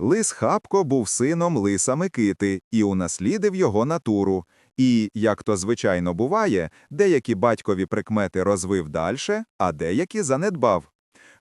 Лис Хапко був сином лиса Микити і унаслідив його натуру. І, як то звичайно буває, деякі батькові прикмети розвив дальше, а деякі занедбав.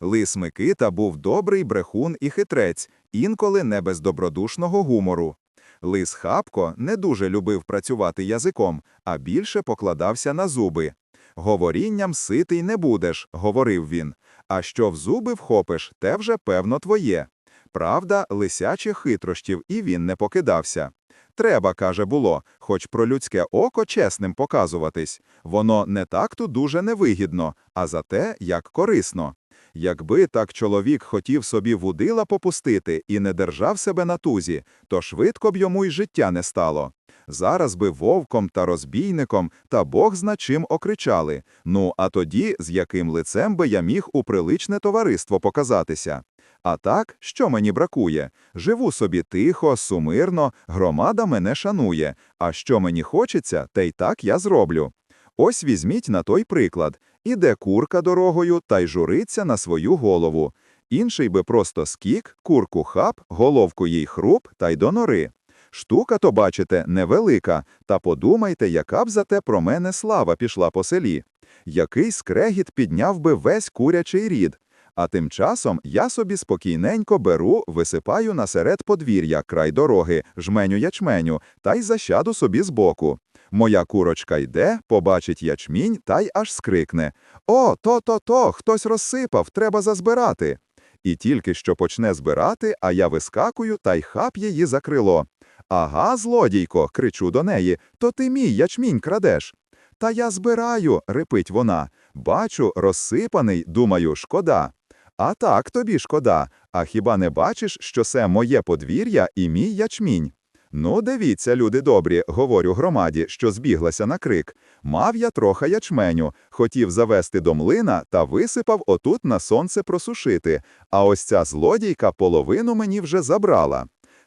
Лис Микита був добрий брехун і хитрець, інколи не без добродушного гумору. Лис Хапко не дуже любив працювати язиком, а більше покладався на зуби. Говорінням ситий не будеш, говорив він. А що в зуби вхопиш, те вже певно твоє. Правда, лисячих хитрощів і він не покидався. Треба, каже, було, хоч про людське око чесним показуватись. Воно не так то дуже невигідно, а зате як корисно. Якби так чоловік хотів собі вудила попустити і не держав себе на тузі, то швидко б йому й життя не стало. Зараз би вовком та розбійником та Бог зна чим окричали. Ну, а тоді з яким лицем би я міг у приличне товариство показатися? А так, що мені бракує? Живу собі тихо, сумирно, громада мене шанує. А що мені хочеться, те й так я зроблю. Ось візьміть на той приклад. Іде курка дорогою та й журиться на свою голову. Інший би просто скік, курку хап, головку їй хруп та й до нори. Штука, то, бачите, невелика, та подумайте, яка б за те про мене слава пішла по селі. Який скрегіт підняв би весь курячий рід. А тим часом я собі спокійненько беру, висипаю насеред подвір'я край дороги, жменю ячменю, та й защаду собі збоку. Моя курочка йде, побачить ячмінь та й аж скрикне О, то-то-то, хтось розсипав, треба зазбирати. І тільки що почне збирати, а я вискакую та й хап її за крило. Ага, злодійко, кричу до неї, то ти мій ячмінь крадеш. Та я збираю, репить вона. Бачу, розсипаний, думаю, шкода. А так тобі шкода. А хіба не бачиш, що це моє подвір'я і мій ячмінь? Ну, дивіться, люди добрі, говорю громаді, що збіглася на крик. Мав я троха ячменю, хотів завести до млина та висипав отут на сонце просушити, а ось ця злодійка половину мені вже забрала.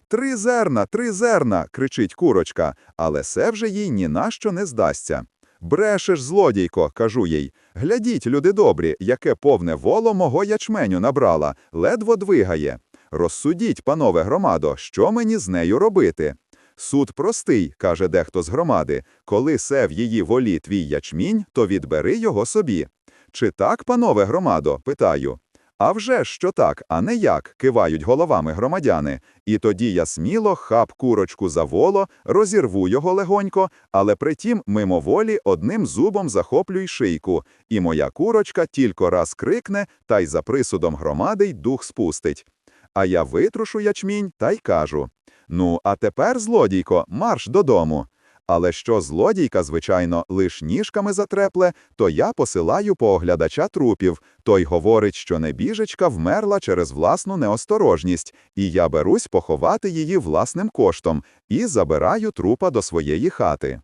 Три зерна, три зерна, кричить курочка, але се вже їй ні на що не здасться. Брешеш, злодійко, кажу їй. Глядіть, люди добрі, яке повне воло мого ячменю набрала, ледво двигає. Розсудіть, панове громадо, що мені з нею робити? Суд простий, каже дехто з громади, коли се в її волі твій ячмінь, то відбери його собі. Чи так, панове громадо? питаю. А вже що так, а не як, кивають головами громадяни. І тоді я сміло хап курочку за воло, розірву його легонько, але притім мимоволі одним зубом захоплюй шийку, і моя курочка тільки раз крикне, та й за присудом громади й дух спустить. А я витрушу ячмінь та й кажу: Ну, а тепер, злодійко, марш додому. Але що злодійка, звичайно, лиш ніжками затрепле, то я посилаю по оглядача трупів. Той говорить, що небіжечка вмерла через власну неосторожність, і я берусь поховати її власним коштом і забираю трупа до своєї хати.